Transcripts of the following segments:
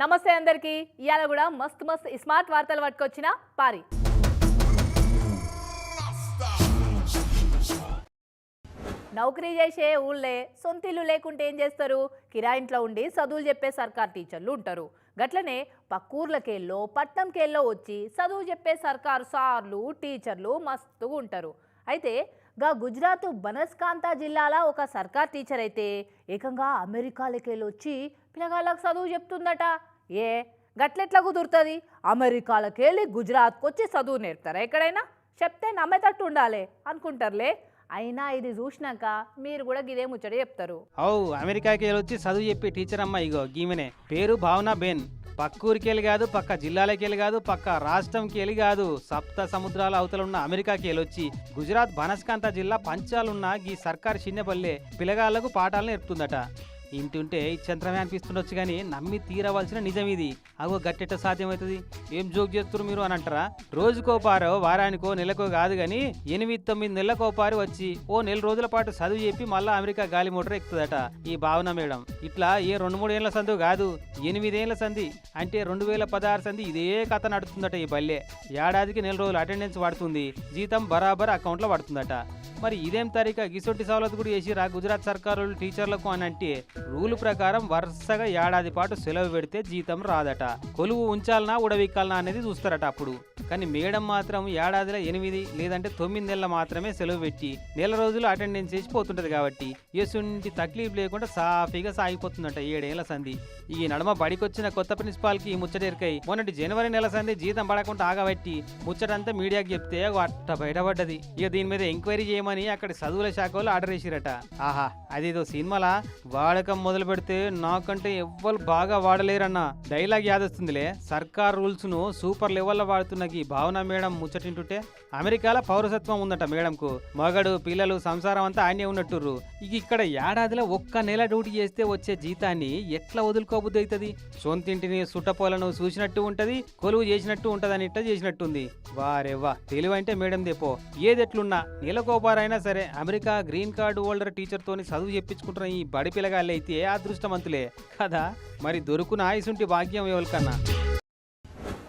నమస్తే అందరికి. ఇవాళ కూడా మస్తు మస్తు స్మార్ట్ వార్తలు పట్టుకొచ్చిన పారి. నౌకరీ చేసే ఊళ్ళే సొంత ఇల్లు లేకుంటే ఏం చేస్తారు? కిరాయింట్లో ఉండి చదువులు చెప్పే సర్కార్ టీచర్లు ఉంటారు. గట్లనే పక్కూర్లకేళ్ళో పట్నంకెళ్ళో వచ్చి చదువు చెప్పే సర్కారు సార్లు టీచర్లు మస్తుగా ఉంటారు. అయితే గా గుజరాత్ బనస్కాంత జిల్లాల ఒక సర్కార్ టీచర్ అయితే ఏకంగా అమెరికాలకెళ్ళి వచ్చి పిల్లగాళ్ళకు చదువు చెప్తుందట. ఏ? గట్లెట్లా కుదురుతుంది? అమెరికాలకెళ్ళి గుజరాత్కి వచ్చి చదువు నేర్పుతారా ఎక్కడైనా? చెప్తే నమ్మేటట్టు ఉండాలి అనుకుంటారులే. అయినా ఇది చూసినాక మీరు కూడా గిదే ముచ్చట చెప్తారు. అవు అమెరికాకి వెళ్ళి వచ్చి చదువు చెప్పి టీచర్ అమ్మ ఇగో గీమెనే. పేరు భావన బెన్. పక్క ఊరికి వెళ్ళి కాదు పక్క జిల్లాలకి వెళ్ళి కాదు పక్క రాష్ట్రంకి వెళ్ళి కాదు సప్త సముద్రాల అవతల ఉన్న అమెరికాకి వెళ్ళి వచ్చి గుజరాత్ బనస్కాంత జిల్లా పంచాలున్న ఈ సర్కార్ చిన్నపల్లె పిల్లగాళ్ళకు పాఠాలు నేర్పుతుందట. ఇంటుంటే చంద్రమే అనిపిస్తుండొచ్చు కానీ నమ్మి తీరవలసిన నిజం ఇది అగో గట్టెట్ట సాధ్యమవుతుంది. ఏం జోక్ చేస్తున్నారు మీరు అని అంటారా? రోజుకో పారో వారానికో నెలకో కాదు కానీ ఎనిమిది తొమ్మిది నెలలకో పారి వచ్చి ఓ నెల రోజుల పాటు చదువు చెప్పి మళ్ళా అమెరికా గాలి మోటార్ ఎక్కుతుందట ఈ భావన మేడం. ఇట్లా ఏ రెండు మూడు ఏళ్ళ సందు కాదు ఎనిమిదేళ్ళ సంధి అంటే రెండు వేల పదహారు సంధి ఇదే కథ నడుతుందట ఈ బల్లె. ఏడాదికి నెల రోజులు అటెండెన్స్ పడుతుంది జీతం బరాబర్ అకౌంట్లో పడుతుందట. మరి ఇదేం తరీక గిసొట్టి సవలత్ కూడా చేసిరా గుజరాత్ సర్కారు టీచర్లకు అని అంటే రూల్ ప్రకారం వరుసగా ఏడాది పాటు సెలవు పెడితే జీతం రాదట. కొలువు ఉంచాలనా ఉడవిక్కాలనా అనేది చూస్తారట అప్పుడు. కానీ మేడం మాత్రం ఏడాదిలో ఎనిమిది లేదంటే తొమ్మిది నెలలు మాత్రమే సెలవు పెట్టి నెల రోజులు అటెండెన్స్ చేసి పోతుంటది కాబట్టి ఎసుంటి తక్లీఫ్ లేకుండా సాఫీగా సాగిపోతుందట ఏడేళ్ళ సంధి. ఈ నడమ బడికొచ్చిన కొత్త ప్రిన్సిపాల్కి ఈ ముచ్చట ఎరికై మొన్నటి జనవరి నెల సంధి జీతం పడకుండా ఆగబెట్టి ముచ్చటంతా మీడియాకి చెప్తే అట్ట బయటపడ్డది. ఇక దీని మీద ఎంక్వైరీ చేయమని అక్కడ చదువుల శాఖ వాళ్ళు ఆర్డర్ చేసిరట ఆహా అదేదో సినిమాలా? వాడక మొదలు పెడితే నాకంటే ఎవ్వరు బాగా వాడలేరన్న డైలాగ్ యాదొస్తుందిలే. సర్కార్ రూల్స్ను సూపర్ లెవెల్లో వాడుతున్న ఈ భావన మేడం ముచ్చటింటుంటే అమెరికాలో పౌరసత్వం ఉందట మేడంకు. మగడు పిల్లలు సంసారం అంతా ఆయనే ఉన్నట్టుర్రు. ఇక ఇక్కడ ఏడాదిలో ఒక్క నెల డ్యూటీ చేస్తే వచ్చే జీతాన్ని ఎట్లా వదులుకోబుద్ది అవుతుంది సొంతింటిని సుట్టపోలను చూసినట్టు ఉంటది కొలువు చేసినట్టు ఉంటదని ఇట్ట చేసినట్టుంది వారేవా తెలివంటే మేడం దేపో. ఏదెట్లున్నా నెలకోపారైనా సరే America green card holder teacher తోని చదువు చెప్పించుకుంటున్న ఈ బడి పిల్లగాళ్ళు అయితే అదృష్టవంతులే. కదా? మరి దొరుకున ఆయుసుంటి భాగ్యం ఎవరికన్నా?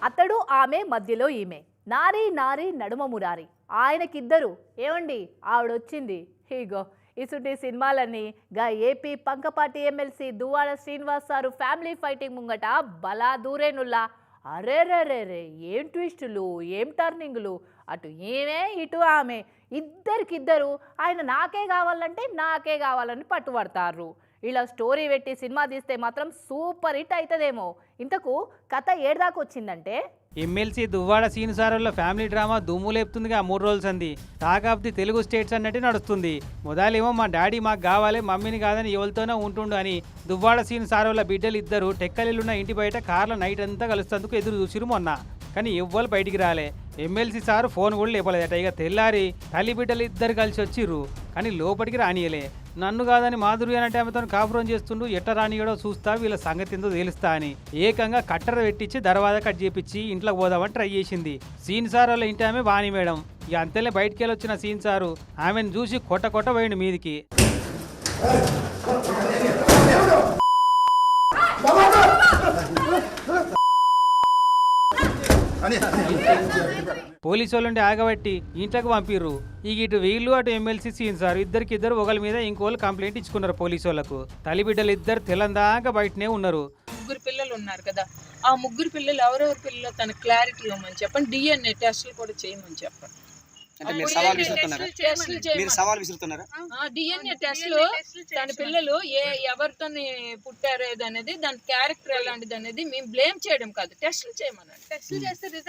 అతడు ఆమె మధ్యలో ఈమె. నారీ నారి నడుమ మురారి. ఆయనకిద్దరు. ఏమండి? ఆవిడొచ్చింది. హీగో ఇసుంటి సినిమాలన్నీ. గా AP పంకపాటి MLC Duvvada Srinivas sir family fighting ముంగట బలా దూరేనుల్లా. అరే రే రే రే ఏం ట్విస్టులు ఏం టర్నింగులు? అటు ఏమే ఇటు ఆమె. ఇద్దరికిద్దరు. ఆయన నాకే కావాలంటే నాకే కావాలని పట్టుబడతారు. ఇలా స్టోరీ పెట్టి సినిమా తీస్తే మాత్రం సూపర్ హిట్ అవుతుందేమో ఇంతకు కథ ఏడాదాకా వచ్చిందంటే? ఎమ్మెల్సీ దువ్వాడ సీన్ సారోళ్ళ ఫ్యామిలీ డ్రామా దుమ్ము లేపుతుందిగా మూడు రోజులు సంది talk of the Telugu states అన్నట్టు నడుస్తుంది. మొదలేమో మా డాడీ మాకు కావాలి మమ్మీని కాదని ఎవరితోనో ఉంటుండు అని దువ్వాడ సీన్ సారోళ్ళ బిడ్డలు ఇద్దరు టెక్కలిల్లున్న ఇంటి బయట కార్ల నైట్ అంతా కలుస్తందుకు ఎదురు చూసిరు మొన్న. కానీ ఎవ్వరు బయటికి రాలే. ఎమ్మెల్సీ సారు ఫోన్ కూడా లేపలేదట. ఇక తెల్లారి తల్లి బిడ్డలు ఇద్దరు కలిసి వచ్చిర్రు కానీ లోపలికి రానియలే. నన్ను కాదని మాధురి అంటే ఆమెతో కాపురం చేస్తుండు ఎట్ట రానియడో చూస్తా వీళ్ళ సంగతి ఏందో తేలుస్తా అని. ఏకంగా కట్టర పెట్టించి దర్వాజా కట్ చేపించి ఇంట్లోకి పోదామని ట్రై చేసింది. సీన్ సార్ వాళ్ళ ఇంటి ఆమె వాణి మేడం. ఇక అంతేలే బయటికి వెళ్ళి వచ్చిన సీన్ సారు. ఆమెను చూసి కొట్ట కొట్ట పోయిండు మీదికి. పోలీసు వాళ్ళండి ఆగబట్టి ఇంట్లోకి పంపిర్రు. ఇక ఇటు వీళ్ళు అటు ఎమ్మెల్సీ సీన్ సార్ ఇద్దరికి ఇద్దరు ఒకరి మీద ఇంకోళ్ళు కంప్లైంట్ ఇచ్చుకున్నారు పోలీసు వాళ్ళకు తల్లిబిడ్డలు ఇద్దరు తెలందాక బయటనే ఉన్నారు. ముగ్గురు పిల్లలు ఉన్నారు కదా. ఆ ముగ్గురు పిల్లలు ఎవరెవరి పిల్లలు? తన క్లారిటీ ఇవ్వమని చెప్పండి. డిఎన్ఏ టెస్టులు కూడా చేయమని చెప్పండి. అంటే మీరు సవాల్ విసురుతున్నారా? మీరు సవాల్ విసురుతున్నారా? డిఎన్ఏ టెస్టులు తన పిల్లలు ఏ ఎవరితో పుట్టారు అనేది దాని క్యారెక్టర్ ఎలాంటిది అనేది మేము బ్లేమ్ చేయడం కాదు. టెస్టులు చేయమనండి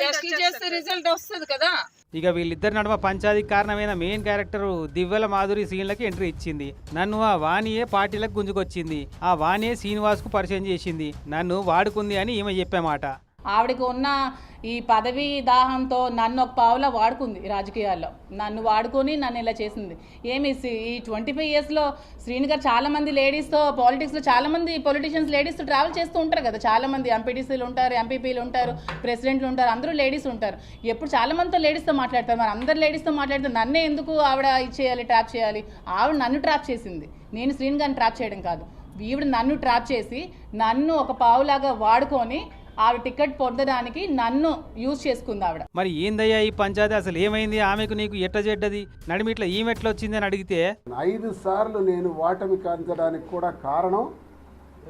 టెస్టులు చేస్తే రిజల్ట్ వస్తుంది కదా. ఇక వీళ్ళిద్దరి నడుమ పంచాయతీ కారణమైన మెయిన్ క్యారెక్టర్ దివ్యల మాధురి సీన్లకి ఎంట్రీ ఇచ్చింది. నన్ను ఆ వాణియే పార్టీలకు గుంజుకొచ్చింది. ఆ వాణియే శ్రీనివాస్కు పరిచయం చేసింది. నన్ను వాడుకుంది అని ఈమె చెప్పామాట ఆవిడకి ఉన్న ఈ పదవి దాహంతో నన్ను ఒక పావులా వాడుకుంది రాజకీయాల్లో. నన్ను వాడుకొని నన్ను ఇలా చేసింది. ఏమి సి- ఈ ట్వంటీ ఫైవ్ ఇయర్స్లో శ్రీని గారు లేడీస్తో పాలిటిక్స్లో చాలామంది పొలిటీషియన్స్ లేడీస్తో ట్రావెల్ చేస్తూ ఉంటారు కదా. చాలామంది ఎంపీటీసీలు ఉంటారు ఎంపీపీలు ఉంటారు ప్రెసిడెంట్లు ఉంటారు అందరూ లేడీస్ ఉంటారు. ఎప్పుడు చాలామందితో లేడీస్తో మాట్లాడతారు. మరి అందరు లేడీస్తో మాట్లాడితే నన్నే ఎందుకు ఆవిడ ఇచ్చేయాలి ట్రాప్ చేయాలి? ఆవిడ నన్ను ట్రాప్ చేసింది. నేను శ్రీని గారిని ట్రాప్ చేయడం కాదు. ఈవిడ నన్ను ట్రాప్ చేసి నన్ను ఒక పావులాగా వాడుకొని ఆవిడ టికెట్ పొందడానికి నన్ను యూజ్ చేసుకుంది ఆవిడ. మరి ఏందయ్యా ఈ పంచాయతీ? అసలు ఏమైంది? ఆమెకు నీకు ఎట్ట చెడ్డది? నడిమిట్ల ఈమెట్ల వచ్చిందని అడిగితే? ఐదు సార్లు నేను ఓటమి కాంచడానికి కూడా కారణం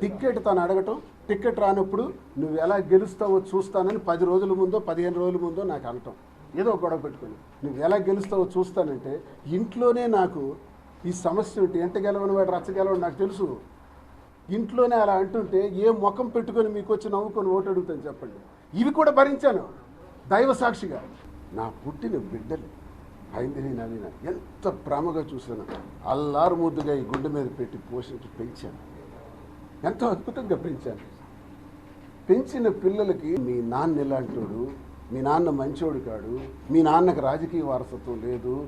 టికెట్ తను అడగటం. టికెట్ రానప్పుడు నువ్వు ఎలా గెలుస్తావో చూస్తానని పది రోజుల ముందో పదిహేను రోజుల ముందో నాకు అనటం. ఏదో ఒక గొడవ పెట్టుకుని. నువ్వు ఎలా గెలుస్తావో చూస్తానంటే ఇంట్లోనే నాకు ఈ సమస్య ఉంటే ఎంట గెలవని వాడు రచ్చ గెలవని నాకు తెలుసు. ఇంట్లోనే అలా అంటుంటే ఏ ముఖం పెట్టుకొని మీకు వచ్చి నవ్వుకొని ఓటు అడుగుతాను చెప్పండి. ఇవి కూడా భరించాను. దైవ సాక్షిగా. నా పుట్టిన బిడ్డలు ఐందిని నవీన ఎంత ప్రేమగా చూసాను అల్లారు ముద్దుగా ఈ గుండె మీద పెట్టి పోషించి పెంచాను. ఎంతో అద్భుతంగా పెంచాను. పెంచిన పిల్లలకి మీ నాన్న ఇలాంటోడు మీ నాన్న మంచోడు కాడు మీ నాన్నకి రాజకీయ వారసత్వం లేదు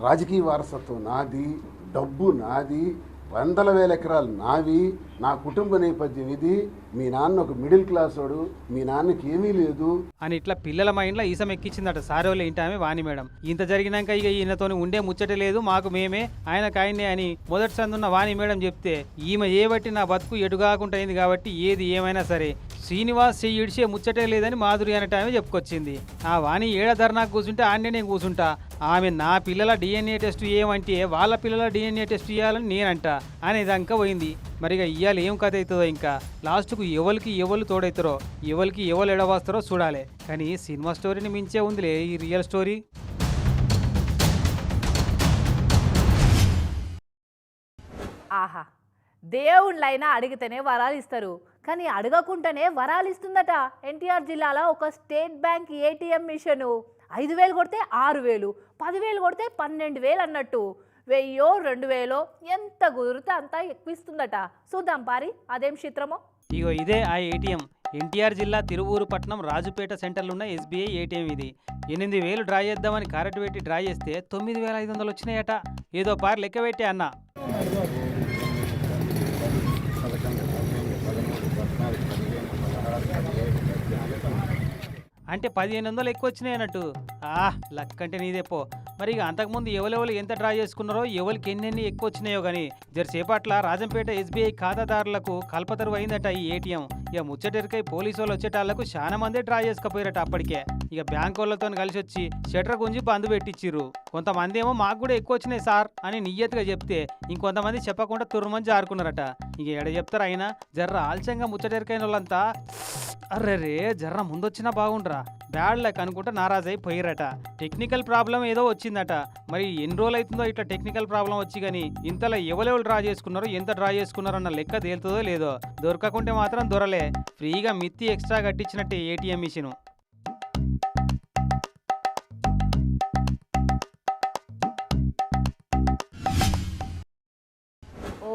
రాజకీయ వారసత్వం నాది డబ్బు నాది వందల వేల ఎకరాలు నావి నా కుటుంబ నేపథ్యం ఇది. మీ నాన్న ఒక మిడిల్ క్లాస్ వాడు మీ నాన్నకి ఏమీ లేదు. అని ఇట్లా పిల్లల మైండ్లో ఈసం ఎక్కించిందట సారే వాళ్ళు ఏంటి ఆమె వాణి మేడం. ఇంత జరిగినాక ఇక ఈయనతోని ఉండే ముచ్చట లేదు మాకు మేమే ఆయనకు కాయనే అని మొదటి సందున్న వాణి మేడం చెప్తే ఈమె ఏ బట్టి నా బతుకు ఎటుగాకుంటైంది కాబట్టి ఏది ఏమైనా సరే. శ్రీనివాస్ ఈడిచే ఇడిచే ముచ్చటే లేదని మాధురి అనే టైమే చెప్పుకొచ్చింది. ఆ వాణి ఏడ ధర్నాకు కూర్చుంటే ఆడనే నేను కూర్చుంటా. ఆమె నా పిల్లల డిఎన్ఏ టెస్ట్ ఏమంటే వాళ్ళ పిల్లల డిఎన్ఏ టెస్ట్ చేయాలని నేనంట అనేదంకా పోయింది. మరి ఇక ఇవాళ ఏం కథ అవుతుందో ఇంకా. లాస్ట్కు ఎవరికి ఎవరు తోడవుతారో ఎవరికి ఎవరు ఎడవాస్తారో చూడాలి. కానీ సినిమా స్టోరీని మించే ఉందిలే ఈ రియల్ స్టోరీ. ఆహా దేవుళ్ళైనా అడిగితేనే వరాలు ఇస్తారు కానీ అడగకుండానే వరాలు ఇస్తుందట. ఎన్టీఆర్ జిల్లాలో ఒక స్టేట్ బ్యాంక్ ఏటీఎం మిషను. ఐదు వేలు కొడితే ఆరు వేలు పదివేలు కొడితే పన్నెండు వేలు అన్నట్టు. వెయ్యో రెండు వేలో ఎంత కుదిరితే అంత ఎక్కువ ఇస్తుందట చూద్దాం పారి అదేం చిత్రమో? ఇగో ఇదే ఆ ఏటీఎం. ఎన్టీఆర్ జిల్లా తిరువూరు పట్నం రాజుపేట సెంటర్లో ఉన్న ఎస్బీఐ ఏటీఎం ఇది. ఎనిమిది వేలు డ్రా చేద్దామని కారెట్ పెట్టి డ్రా చేస్తే తొమ్మిది వేల ఐదు వందలు వచ్చినాయట. ఏదో పారి లెక్క పెట్టి అన్న. అంటే పదిహేను వందలు ఎక్కువ వచ్చినాయి అన్నట్టు. ఆ లక్ అంటే నీదేపో మరి ఇక అంతకుముందు ఎవరెవరు ఎంత డ్రా చేసుకున్నారో ఎవరికి ఎన్నెన్ని ఎక్కువ వచ్చినాయో కానీ జరసేపట్ల రాజంపేట ఎస్బీఐ ఖాతాదారులకు కల్పతరువు అయిందట ఈ ఏటీఎం. ఇక ముచ్చటెరికై పోలీసు వాళ్ళు వచ్చేటాళ్ళకు చాలా మందే డ్రా చేసుకపోయారట అప్పటికే. ఇక బ్యాంక్ వాళ్ళతో కలిసి వచ్చి షటర్ గుంజి బంద్ పెట్టించిర్రు కొంతమంది ఏమో మాకు కూడా ఎక్కువ వచ్చినాయి సార్ అని నియ్యతగా చెప్తే ఇంకొంతమంది చెప్పకుండా తుర్మని జారుకున్నారట. ఇక ఎడ చెప్తారు అయినా జర్ర ఆలస్యంగా ముచ్చటెరికైన వాళ్ళంతా అర్రరే జర్ర ముందొచ్చినా బాగుండ్రా. బ్యాడ్ లక్ అనుకుంటా నారాజై పోయిరట టెక్నికల్ ప్రాబ్లం ఏదో వచ్చిందట. మరి ఎన్ని రోజులు అవుతుందో ఇట్లా టెక్నికల్ ప్రాబ్లం వచ్చి కానీ ఇంతలో ఎవరెవరు డ్రా చేసుకున్నారో ఎంత డ్రా చేసుకున్నారో అన్న లెక్క తేలుతుందో లేదో. దొరకకుంటే మాత్రం దొరలే. ఫ్రీగా మిత్తి ఎక్స్ట్రా కట్టించినట్టే ఏటీఎం మిషన్.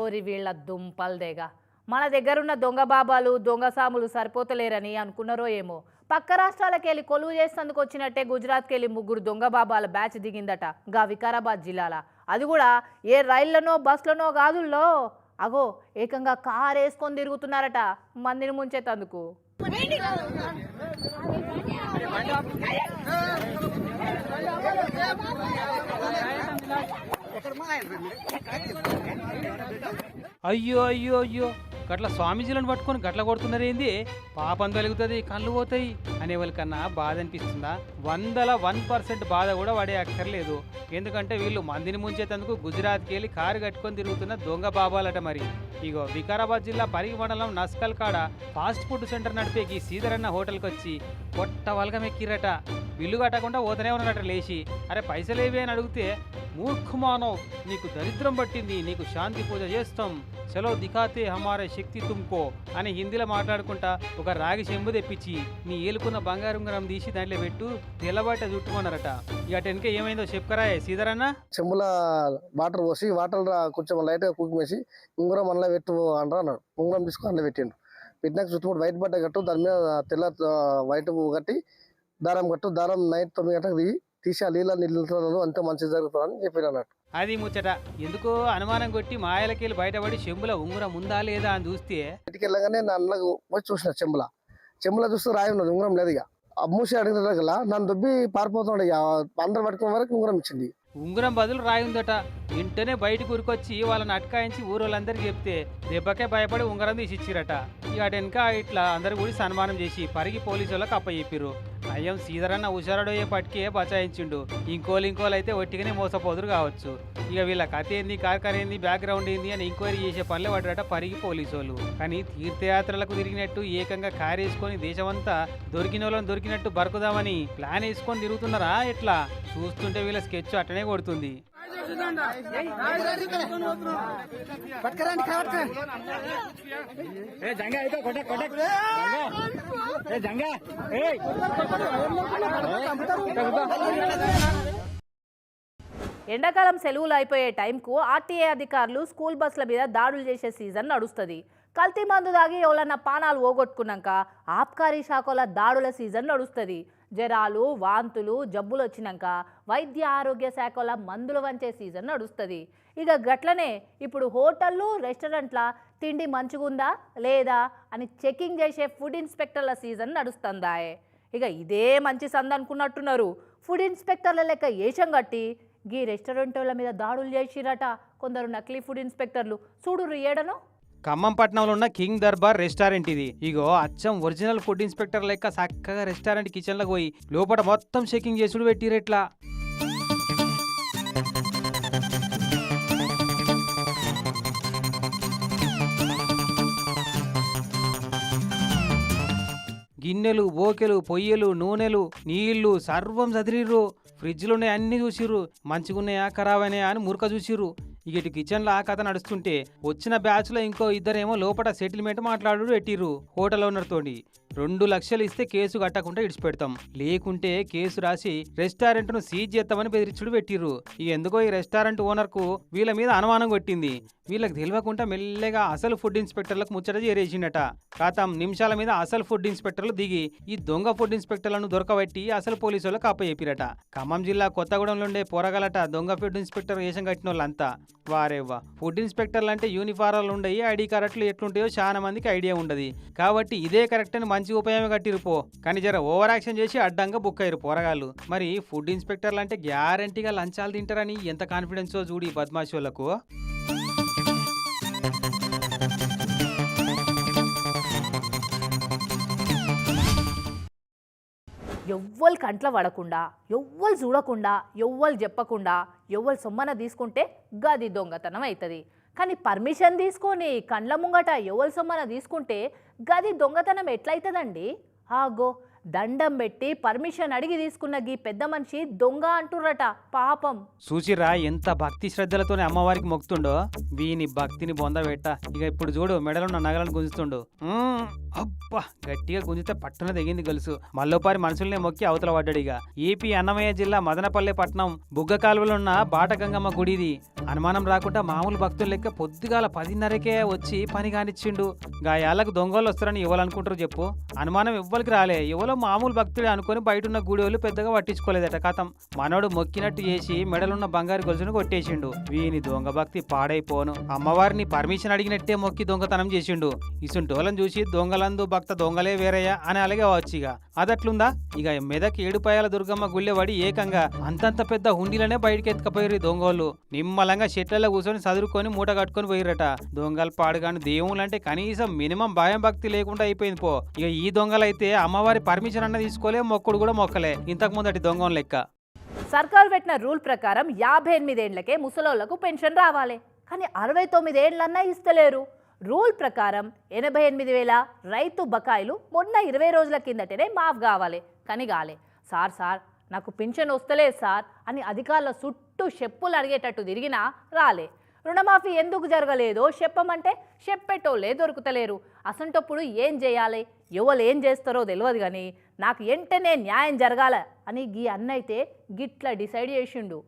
ఓరి వీళ్ళ దుంపల్దేగా మన దగ్గరున్న దొంగ బాబాలు దొంగ సాములు సరిపోతలేరని అనుకున్నారో ఏమో. పక్క రాష్ట్రాలకు వెళ్ళి కొలువు చేసేందుకు వచ్చినట్టే గుజరాత్కి వెళ్ళి ముగ్గురు దొంగ బాబాల బ్యాచ్ దిగిందట గా వికారాబాద్ జిల్లాల. అది కూడా ఏ రైళ్ళనో బస్సులనో కాదుల్లో. అగో ఏకంగా కారు వేసుకొని తిరుగుతున్నారట మందిని ముంచేతందుకు. అయ్యో అయ్యో అయ్యో. గట్ల స్వామీజీలను పట్టుకొని గట్ల కొడుతున్నారేంది పాపం తొలుగుతుంది కళ్ళు పోతాయి అనే వాళ్ళకన్నా బాధ అనిపిస్తుందా? వందల వన్ పర్సెంట్ బాధ కూడా పడే అక్కర్లేదు. ఎందుకంటే వీళ్ళు మందిని ముంచేతందుకు గుజరాత్కి వెళ్ళి కారు కట్టుకొని తిరుగుతున్న దొంగ బాబాలట మరి. ఇగో వికారాబాద్ జిల్లా పరిగి మండలం నస్కల్ కాడ ఫాస్ట్ ఫుడ్ సెంటర్ నడిపే ఈ సీదరన్న హోటల్కి వచ్చి పొట్ట వలగం ఎక్కిరట బిల్లు కట్టకుండా పోతూనే ఉన్నారట లేచి. అరే పైసలేవి అని అడిగితే మూర్ఖమానవ్ నీకు దరిద్రం పట్టింది నీకు శాంతి పూజ చేస్తాం. చలో దిఖాతే హమారే శక్తి తుమ్కో అని హిందీలో మాట్లాడుకుంటా ఒక రాగి చెంబు తెప్పించి నీ ఏలుకున్న బంగారు ఉంగరం తీసి దాంట్లో పెట్టు తెల్లబాట చుట్టుకున్నారట ఇక టెన్కే ఏమైందో చెప్పుకరాయే సీదరన్న చెంబుల వాటర్ పోసి వాటర్ కొంచెం లైట్గా కుక్ వేసి ఉంగరం అందులో పెట్టు అంటారు అన్నాడు. ఉంగరం తీసుకొని అందులో పెట్టిండు. పెట్టినాక చుట్టుముట్టు వైట్ బట్ట కట్టు దాని మీద తెల్ల వైట్ కట్టి దారం కట్టు దారం నైట్ తొమ్మిది గంటలకు దిగి తీసి ఆ నీళ్ళ నీళ్ళు అంతే మంచి జరుగుతుందని చెప్పిన అన్నట్టు అది ముచ్చట. ఎందుకో అనుమానం కొట్టి మాయలకెళ్ళి బయటపడి చెంబుల ఉంగరం ఉందా లేదా అని చూస్తే బయటికి వెళ్ళగానే వచ్చి చూసిన చెంబుల. చెంబుల చూస్తే రాయి ఉన్నది ఉంగరం లేదు ఇక ఆ మూసి అడిగిన నన్ను దుబ్బి పారిపోతుండే అందరు పట్టుకున్న వరకు ఉంగరం ఇచ్చింది. ఉంగరం బదులు రాయి ఉందట. వెంటనే బయటకు ఉరికొచ్చి వాళ్ళని అటకాయించి ఊరోళ్ళందరికీ చెప్తే దెబ్బకే భయపడి ఉంగరం తీసిచ్చిరట. ఇక అటు వెనక ఇట్లా అందరు కూడా సన్మానం చేసి పరిగి పోలీసు వాళ్ళకి అప్పచెప్పిర్రు. అయ్యం సీధరన్న హుషారడయ్యే పట్టుకే బచాయించిండు. ఇంకోలు ఇంకోలు అయితే ఒట్టిగానే మోసపోదురు కావచ్చు. ఇక వీళ్ళ కథ ఏంది కార్కర్ ఏంది బ్యాక్గ్రౌండ్ ఏంది అని ఎంక్వైరీ చేసే పనులు పడ్డట పరిగి పోలీసు వాళ్ళు. కానీ తీర్థయాత్రలకు తిరిగినట్టు ఏకంగా కారు వేసుకొని దేశమంతా దొరికిన వాళ్ళని దొరికినట్టు బరుకుదామని ప్లాన్ వేసుకొని తిరుగుతున్నారా ఎట్లా? చూస్తుంటే వీళ్ళ స్కెచ్ అట్టనే కొడుతుంది ఎండాకాలం సెలవులు అయిపోయే టైంకు ఆర్టీఏ అధికారులు స్కూల్ బస్సుల మీద దాడులు చేసే సీజన్ నడుస్తుంది. కల్తీ మందు దాగి ఎవరన్నా పానాలు పోగొట్టుకున్నాక ఆబ్కారీ శాఖల దాడుల సీజన్ నడుస్తుంది. జ్వరాలు వాంతులు జబ్బులు వచ్చినాక వైద్య ఆరోగ్య శాఖల మందులు వంచే సీజన్ నడుస్తుంది. ఇక గట్లనే ఇప్పుడు హోటళ్ళు రెస్టారెంట్ల తిండి మంచిగుందా లేదా అని చెకింగ్ చేసే ఫుడ్ ఇన్స్పెక్టర్ల సీజన్ నడుస్తుందాయ్. ఇక ఇదే మంచి సంద అనుకున్నట్టున్నారు ఫుడ్ ఇన్స్పెక్టర్ల లెక్క ఏషం కట్టి గీ రెస్టారెంట్ వాళ్ళ మీద దాడులు చేసిరట కొందరు నకిలీ ఫుడ్ ఇన్స్పెక్టర్లు. చూడు ఏడను? ఖమ్మం పట్టణంలో ఉన్న కింగ్ దర్బార్ రెస్టారెంట్ ఇది. ఇగో అచ్చం ఒరిజినల్ ఫుడ్ ఇన్స్పెక్టర్ లెక్క చక్కగా రెస్టారెంట్ కిచెన్లోకి పోయి లోపల మొత్తం చెకింగ్ చేసుడు పెట్టిరెట్లా గిన్నెలు బోకెలు పొయ్యలు నూనెలు నీళ్ళు సర్వం చదిరిర్రు ఫ్రిడ్జ్లు ఉన్నాయి అన్ని చూసిర్రు. మంచిగున్నాయా ఖరాబ్ అయినాయా అని మురక చూసిర్రు. ఇక ఇటు కిచెన్లో ఆ కథ నడుస్తుంటే వచ్చిన బ్యాచ్లో ఇంకో ఇద్దరేమో లోపల సెటిల్మెంట్ మాట్లాడు పెట్టిర్రు హోటల్ ఓనర్తోటి రెండు లక్షలు ఇస్తే కేసు కట్టకుండా ఇడిచిపెడతాం. లేకుంటే కేసు రాసి రెస్టారెంట్ను సీజ్ చేస్తామని బెదిరించుడు పెట్టిర్రు. ఎందుకో ఈ రెస్టారెంట్ ఓనర్కు వీళ్ళ మీద అనుమానం కొట్టింది. వీళ్ళకి తెలియకుండా మెల్లగా అసలు ఫుడ్ ఇన్స్పెక్టర్లకు ముచ్చట చేరేసిండట. కాతం నిమిషాల మీద అసలు ఫుడ్ ఇన్స్పెక్టర్లు దిగి ఈ దొంగ ఫుడ్ ఇన్స్పెక్టర్లను దొరకబట్టి అసలు పోలీసు వాళ్ళకి అప్పచెప్పిరట. ఖమ్మం జిల్లా కొత్తగూడెంలో ఉండే పోరగలట దొంగ ఫుడ్ ఇన్స్పెక్టర్ వేషం కట్టిన వాళ్ళంతా వారేవ్వా ఫుడ్ ఇన్స్పెక్టర్లు అంటే యూనిఫారాలు ఉండయి ఐడి కార్డులు ఎట్లుంటాయో చాలా మందికి ఐడియా ఉండదు. కాబట్టి ఇదే కరెక్ట్ అని మంచి ఉపయోగం కట్టిరు పో. కానీ జర ఓవర్ యాక్షన్ చేసి అడ్డంగా బుక్ అయ్యారు పోరగాళ్ళు. మరి ఫుడ్ ఇన్స్పెక్టర్లు అంటే గ్యారంటీగా లంచాలు తింటారని ఎంత కాన్ఫిడెన్సో చూడు ఈ బద్మాషి వాళ్ళకు. ఎవ్వరు కంట్ల పడకుండా ఎవ్వరు చూడకుండా ఎవ్వరు చెప్పకుండా ఎవ్వరు సొమ్మన తీసుకుంటే గది దొంగతనం అవుతుంది కానీ పర్మిషన్ తీసుకొని కండ్ల ముంగట ఎవరి సొమ్మన తీసుకుంటే గది దొంగతనం ఎట్లయితుందండి? ఆగో దండం పెట్టి పర్మిషన్ అడిగి తీసుకున్న గీ పెద్ద మనిషి దొంగ అంటుర్రట పాపం. సూచిరా ఎంత భక్తి శ్రద్ధలతోనే అమ్మవారికి మొక్కుతుండో. వీని భక్తిని బొందబెట్ట ఇక ఇప్పుడు చూడు మెడలున్న నగలను గుంజుతుండు. మ్మ్, అబ్బా గట్టిగా గుంజితే పట్టణ దిగింది గొలుసు. మల్లోపారి మనుషుల్ని మొక్కి అవతల పడ్డాడు ఇక. ఏపీ అన్నమయ్య జిల్లా మదనపల్లె పట్నం. బుగ్గ కాలువలో ఉన్న బాటగంగమ్మ గుడిది. అనుమానం రాకుండా మామూలు భక్తులు లెక్క పొద్దుగాల పదిన్నరకే వచ్చి పని కానిచ్చిండు. గాయాలకు దొంగలు వస్తారని ఇవ్వాలనుకుంటారు చెప్పు. అనుమానం ఎవ్వరికి రాలే. ఎవరో మామూలు భక్తుడే అనుకొని బయట ఉన్న గుడి వాళ్ళు పెద్దగా పట్టించుకోలేదట కథం. మనోడు మొక్కినట్టు చేసి మెడలున్న బంగారు గొలుసును కొట్టేసిండు. వీని దొంగ భక్తి పాడైపోను. అమ్మవారిని పర్మిషన్ అడిగినట్టే మొక్కి దొంగతనం చేసిండు. ఇసుంటోలను చూసి దొంగలందు భక్త దొంగలే వేరయ్యా అని అలాగే వచ్చు ఇక. అదట్లుందా? ఇక మెదక్ ఏడుపాయల దుర్గమ్మ గుళ్ళె పడి ఏకంగా అంతంత పెద్ద హుండీలనే బయటికి ఎత్తుకపోయారు దొంగోళ్ళు. నిమ్మలంగా చెట్లలో కూర్చొని చదువుకొని మూట కట్టుకొని పోయిరట దొంగలు పాడుగాని దేవుళ్ళంటే కనీసం మినిమం భయం భక్తి లేకుండా అయిపోయింది పో. ఇక ఈ దొంగలైతే అమ్మవారి పర్మిషన్ అన్న తీసుకోలే మొక్కుడు కూడా మొక్కలే. ఇంతకు ముందటి దొంగం లెక్క. సర్కారు పెట్టిన రూల్ ప్రకారం యాభై ఎనిమిదేండ్లకే ముసలోళ్ళకు పెన్షన్ రావాలి. కానీ అరవై తొమ్మిదేండ్లన్నా ఇస్తలేరు. రూల్ ప్రకారం ఎనభై ఎనిమిది వేల రైతు బకాయిలు మొన్న ఇరవై రోజుల కిందటనే మాఫ్ కావాలి. కానీ కాలే. సార్ సార్ నాకు పింఛన్ వస్తలేదు సార్ అని అధికారుల చుట్టూ చెప్పులు అడిగేటట్టు తిరిగినా రాలే. రుణమాఫీ ఎందుకు జరగలేదో చెప్పమంటే చెప్పేటోళ్ళే దొరుకుతలేరు. అసంటప్పుడు ఏం చేయాలి? ఎవరు ఏం చేస్తారో తెలియదు కానీ నాకు వెంటనే న్యాయం జరగాల అని గీ అన్నైతే గిట్ల డిసైడ్ చేసిండు.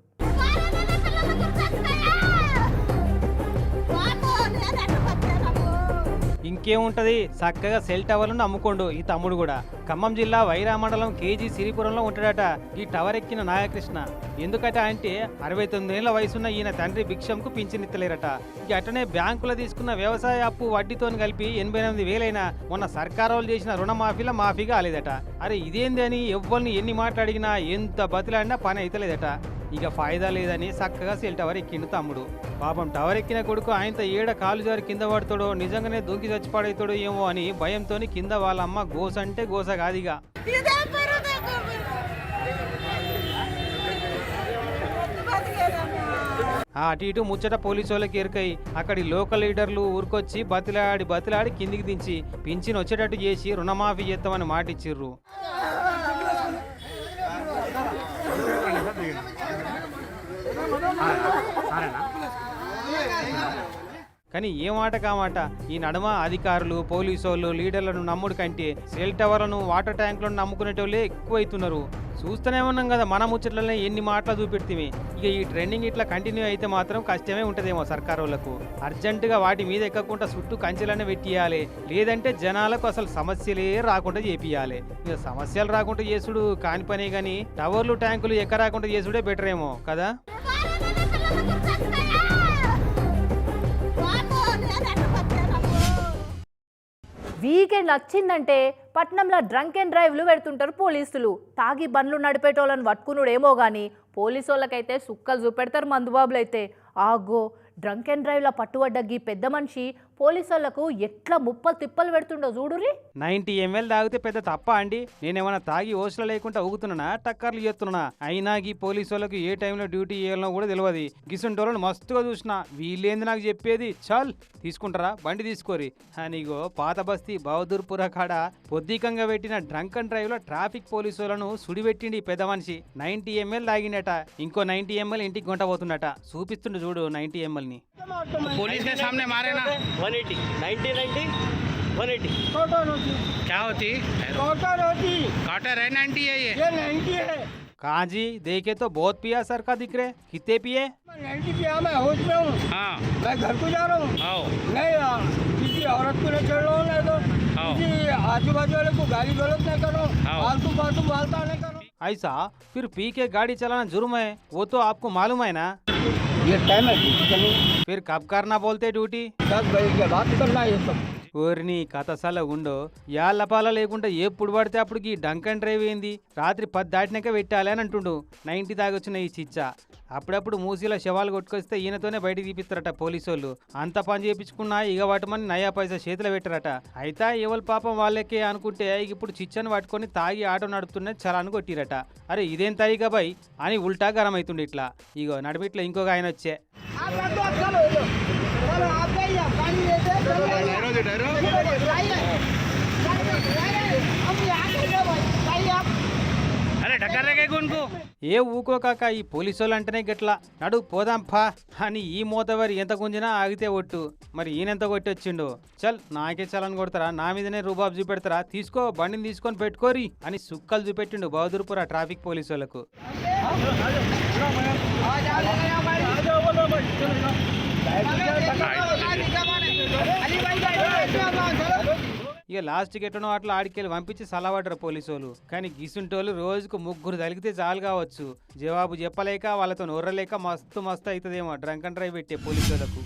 ఇంకేముంటది? చక్కగా సెల్ టవర్లను అమ్ముకోండు ఈ తమ్ముడు కూడా. ఖమ్మం జిల్లా వైరా మండలం కేజీ సిరిపురంలో ఉంటాడట ఈ టవర్ ఎక్కిన నాగకృష్ణ. ఎందుకట అంటే అరవై తొమ్మిదేళ్ళ వయసున్న ఈయన తండ్రి భిక్షంకు పింఛనిత్తలేరట. ఇక అటనే బ్యాంకులో తీసుకున్న వ్యవసాయ అప్పు వడ్డీతో కలిపి ఎనభై ఎనిమిది వేలైనా మొన్న సర్కారోళ్ళు చేసిన రుణమాఫీల మాఫీ కాలేదట అరే ఇదేంది అని ఎవ్వరిని ఎన్ని మాట్లాడినా ఎంత బతిలాడినా పని అయితలేదట. ఇక ఫాయిదా లేదని చక్కగా సెల్ టవర్ ఎక్కిండు తమ్ముడు. పాపం టవర్ ఎక్కిన కొడుకు ఆయనతో ఏడ కాలు జారి కింద పడతాడో నిజంగానే దూకి చచ్చిపాడైతాడో ఏమో అని భయంతోని కింద వాళ్ళ అమ్మ గోస అంటే గోస కాదిగా అటు ఇటు ముచ్చట పోలీసు వాళ్ళకి ఎరుకై అక్కడి లోకల్ లీడర్లు ఊరికొచ్చి బతిలాడి బతిలాడి కిందికి దించి పింఛన్ వచ్చేటట్టు చేసి రుణమాఫీ చేస్తామని మాటిచ్చిర్రు కానీ ఏ మాట కామాట ఈ నడుమ అధికారులు పోలీసు వాళ్ళు లీడర్లను నమ్ముడు కంటే సెల్ టవర్లను వాటర్ ట్యాంకులను నమ్ముకునేటోళ్ళే ఎక్కువైతున్నారు. చూస్తూనే ఉన్నాం కదా మన ముచ్చట్లనే ఎన్ని మాటలు చూపెడితే ఇక ఈ ట్రెండింగ్ ఇట్లా కంటిన్యూ అయితే మాత్రం కష్టమే ఉంటదేమో సర్కార్ వాళ్ళకు అర్జెంటుగా వాటి మీద ఎక్కకుండా చుట్టూ కంచెలనే పెట్టియాలి. లేదంటే జనాలకు అసలు సమస్యలే రాకుండా చేపియాలి. ఇక సమస్యలు రాకుండా చేసుడు కాని పనే కానీ టవర్లు ట్యాంకులు ఎక్కరాకుండా చేసుడే బెటర్ ఏమో కదా? వీకెండ్ వచ్చిందంటే పట్నంలో డ్రంక్ అండ్ డ్రైవ్లు పెడుతుంటారు పోలీసులు. తాగి బండ్లు నడిపేటోళ్ళని పట్టుకునుడేమో కానీ పోలీసు వాళ్ళకైతే సుక్కలు చూపెడతారు మందుబాబులు అయితే ఆగో డ్రంక్ అండ్ డ్రైవ్లో పట్టుబడ్డ గీ పెద్ద మనిషి పోలీసులకు ఎట్లా ముప్పలు తిప్పలు పెడుతుండో చూడురి నైన్టీ ఎంఎల్ తాగితే పెద్ద తప్ప అండి. నేనేమన్నా తాగి ఓసలు లేకుండా ఊగుతున్నానా? టక్కర్లు చేస్తున్నా అయినా గీ వాళ్ళకి ఏ టైంలో డ్యూటీ చేయాలనో కూడా తెలియదు గిసుంటోళ్ళని మస్తుగా చూసిన. వీళ్ళేంది నాకు చెప్పేది? చాల్! తీసుకుంటారా? బండి తీసుకోరి. అనిగో పాత బస్తీ బహదూర్పుర కాడ పొద్దికంగా పెట్టిన డ్రంక్ అండ్ డ్రైవ్లో ట్రాఫిక్ పోలీసు వాళ్ళను సుడిపెట్టిండి పెద్ద మనిషి. నైన్టీ ఎంఎల్ తాగిండట. ఇంకో నైన్టీ ఎంఎల్ ఇంటికి గొంట పోతుండట. చూపిస్తుండు చూడు నైన్టీ ఎంఎల్ని పోలీస్ के सामने मारे ना 180 90 90 180 क्या होती? होती। कॉटर है नाइनटी है। ये काजी देखे तो बहुत पिया सर का दिख रहे। कितने पिए? नाइन्टी हाँ। मैं घर को जा रहा हूँ। आओ। नहीं किसी औरत को नहीं चढ़ रहा हूँ नहीं तो। किसी आजू बाजू वाले को गाली गलत नहीं करो। फालतू फालतू बालता नहीं कर। हूँ ऐसा? फिर पी के गाड़ी चलाना जुर्म है? वो तो आपको मालूम है ना? ये टाइम है फिर कब करना बोलते ड्यूटी? दस बजे के बाद निकलना है ये सब। ఓరిని కథసాల ఉండో యాళ్ళపాల లేకుండా ఎప్పుడు పడితే అప్పటికి డంక్ అండ్ డ్రైవ్ ఏంది? రాత్రి పది దాటినాక పెట్టాలి అని అంటుండు. నైన్టీ దాగొచ్చిన ఈ చిచ్చా. అప్పుడప్పుడు మూసీలో శవాలు కొట్టుకొస్తే ఈయనతోనే బయటికి తీపిస్తారట పోలీసు వాళ్ళు అంత పని చేయించుకున్నా ఇక వాటమని నయా పైసా చేతిలో పెట్టారట. అయితే ఎవరి పాపం వాళ్ళకే అనుకుంటే ఇప్పుడు చిచ్చను పట్టుకొని తాగి ఆటో నడుపుతున్న చలాను కొట్టిరట. అరే ఇదేం తరీగా బై? అని ఉల్టా గరం అవుతుండే ఇట్లా. ఇగో నడిమిట్లో ఇంకొక ఆయన వచ్చే. ఏ డైరా ఏ ఊకోకాక ఈ వాళ్ళు అంటేనే గిట్లా. నడు పోదాంపా. అని ఈ మోతవరి ఎంత గుంజినా ఆగితే ఒట్టు. మరి ఈయనెంత కొట్టొచ్చిండు చల్ నాకే చలని కొడతారా? నా మీదనే రూబాబ్ చూపెడతారా? తీసుకో బండిని తీసుకొని పెట్టుకోరి అని సుక్కలు చూపెట్టిండు బహదూర్పుర ట్రాఫిక్ పోలీసు వాళ్ళకు ఇక లాస్ట్ ఎట్లనో అట్లా ఆడికెళ్ళి పంపించి సలవాడరు పోలీసు వాళ్ళు కానీ గిసుంటోళ్ళు రోజుకు ముగ్గురు తలిగితే చాలు కావచ్చు. జవాబు చెప్పలేక వాళ్ళతో నొర్రలేక మస్తు మస్తు అవుతుందేమో డ్రంక్ అండ్ డ్రైవ్ పెట్టే పోలీసులకు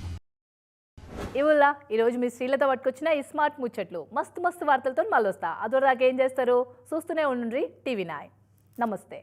ఇవుల్లా ఈరోజు మీ స్త్రీలతో పట్టుకొచ్చిన ఈ స్మార్ట్ ముచ్చట్లు. మస్తు మస్తు వార్తలతో మళ్ళీ వస్తా అదొరదాకా ఏం చేస్తారు? చూస్తూనే ఉండండి టీవీ నాయ్ నమస్తే.